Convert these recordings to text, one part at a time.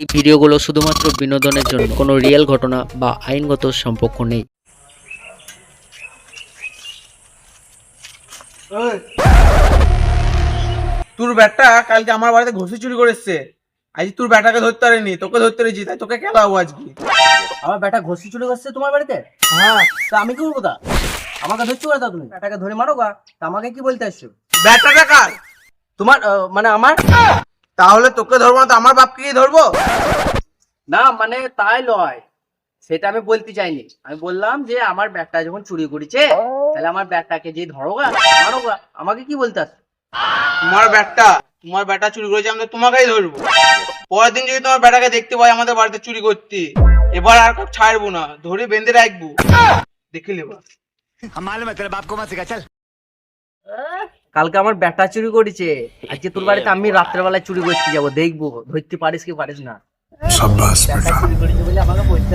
এই ভিডিওগুলো শুধুমাত্র বিনোদনের জন্য কোনো রিয়েল ঘটনা বা আইনগত সম্পর্ক নেই। তোর ব্যাটা কালকে আমার বাড়িতে ঘষি চুরি করে এসছে। আজ তোর ব্যাটাকে ধরতে পারিনি তোকে ধরতে পেরেছি তাই তোকে খেলাবো আজকে। আমার ব্যাটা ঘষি চুরি গেছে তোমার বাড়িতে? হ্যাঁ তা আমি কি করব তা? আমাকে ধরছো করে দাও তুমি? ব্যাটাকে ধরে মারো গা তা আমাকে কি বলতে আসছো? ব্যাটাটা কার তোমার আহ, মানে আমার? তাহলে তোকে ধরবো না তো আমার বাপকে কি ধরবো? না মানে তাই লয়। সেটা আমি বলতে চাইনি। আমি বললাম যে আমার ব্যাগটা যখন চুরি করেছে তাহলে আমার ব্যাগটাকে যে ধরো গা মারো গা আমাকে কি বলতে তোমার ব্যাটটা তোমার ব্যাটা চুরি করেছে আমি তো তোমাকেই ধরবো। পরের দিন যদি তোমার ব্যাটাকে দেখতে পাই আমাদের বাড়িতে চুরি করতে এবার আর কাউ ছাড়বো না ধরে বেঁধে রাখব। দেখে নেবা। কালকে আমার ব্যাটা চুরি করেছে। আজকে তোর বাড়িতে আমি রাত্রেবেলায় চুরি করতে যাব। দেখব ধরতে পারিস কি পারিস না। ব্যাটা চুরি করেছে বলে আমাকে বলতে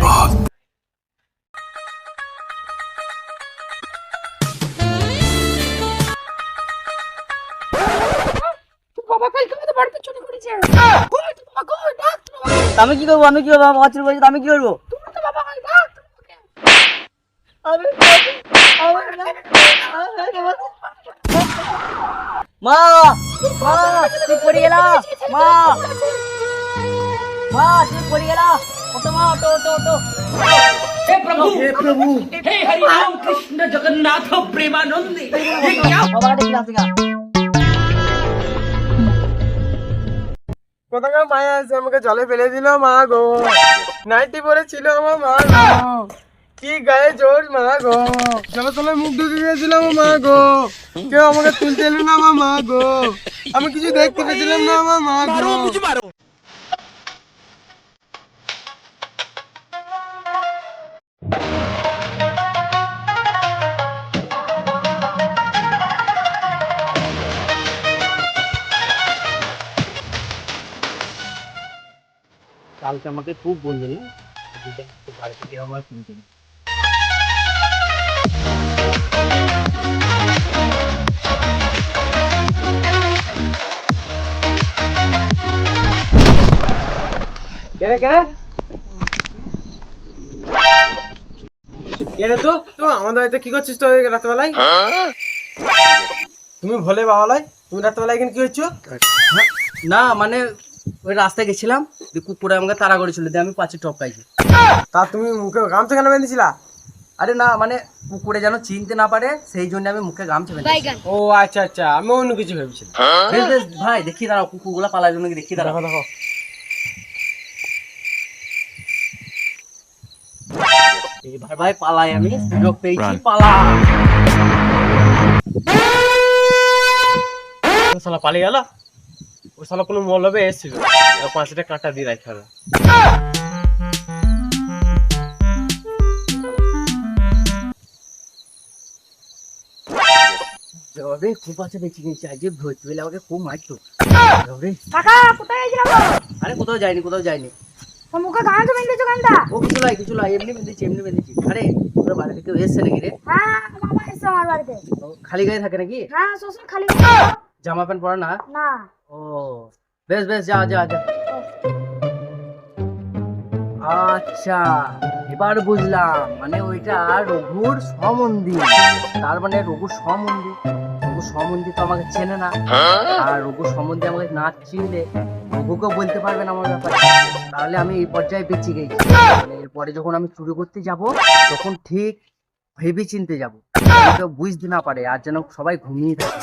আমি কি করব? আমি কি করব? আমার চুরি করেছে আমি কি করব? মা মা তুই পড়ে গেলা মা। মা তুই পড়ে গেলা অটো মা অটো অটো অটো কোথাকার মায়া আছে আমাকে জলে ফেলে দিল মা গো। নাইটি পরে ছিল আমার মা গো। কি গায়ে জোর মা গো? জলে তলে মুখ ঢুকে গেছিল আমার মা গো। কেউ আমাকে তুলতে এলো না আমার মা গো। আমি কিছু দেখতে পেয়েছিলাম না আমার মা গো। কালকে আমাকে খুব বললি না? বাড়িতে গিয়ে আমার শুনতে কেন কেন কেন তো তো আমাদের বাড়িতে কি করছিস তো রাতবেলায় তুমি ভোলে বাবালাই তুমি রাতবেলায় এখানে কি হচ্ছ না মানে ওই রাস্তায় গেছিলাম কুকুরে আমাকে তাড়া করেছিল, দিয়ে আমি পাঁচে টপকাইছি। তা তুমি মুখে গামছা কেন বেঁধেছিলা? আরে না মানে কুকুরে যেন চিনতে না পারে সেই জন্য আমি মুখে গামছা ও আচ্ছা আচ্ছা আমি অন্য কিছু ভেবেছিলাম। বেশ বেশ ভাই দেখি দাঁড়াও কুকুরগুলা পালার জন্য দেখি দাঁড়াও। দেখো এবার ভাই পালাই আমি সুযোগ পেয়েছি পালা। শালা পালিয়ে গেল? ও শালা কোনো মলবে এসেছিল। পাঁচটা কাঁটা দিয়ে রাখা যাবে খুব আছে বেঁচে গেছি আজকে ভর্তি পেলে আমাকে খুব মারতো। যাবে কাকা কোথায় গেছিলাম আরে কোথাও যায়নি কোথাও যায়নি মুখে গান তো বেঁধেছো গানটা? ও কিছু লাই কিছু লাই এমনি বেঁধেছি এমনি বেঁধেছি। আরে তোর বাড়ি থেকে এসছে নাকি রে? হ্যাঁ মামা এসছে আমার বাড়িতে। খালি গায়ে থাকে নাকি? হ্যাঁ খালি জামা প্যান্ট পরা না? না। ও বেশ বেশ যা যা যা। আচ্ছা এবার বুঝলাম মানে ওইটা রঘুর সম্বন্ধী তার মানে রঘুর সম্বন্ধী রঘুর সম্বন্ধে তো আমাকে চেনে না। আর রঘু সম্বন্ধে আমাকে না চিনলে রঘুকে বলতে পারবে না আমার ব্যাপারে। তাহলে আমি এই পর্যায়ে বেঁচে গেছি। মানে এরপরে যখন আমি চুরি করতে যাব তখন ঠিক ভেবে চিনতে যাব বুঝতে না পারে আর যেন সবাই ঘুমিয়ে থাকে।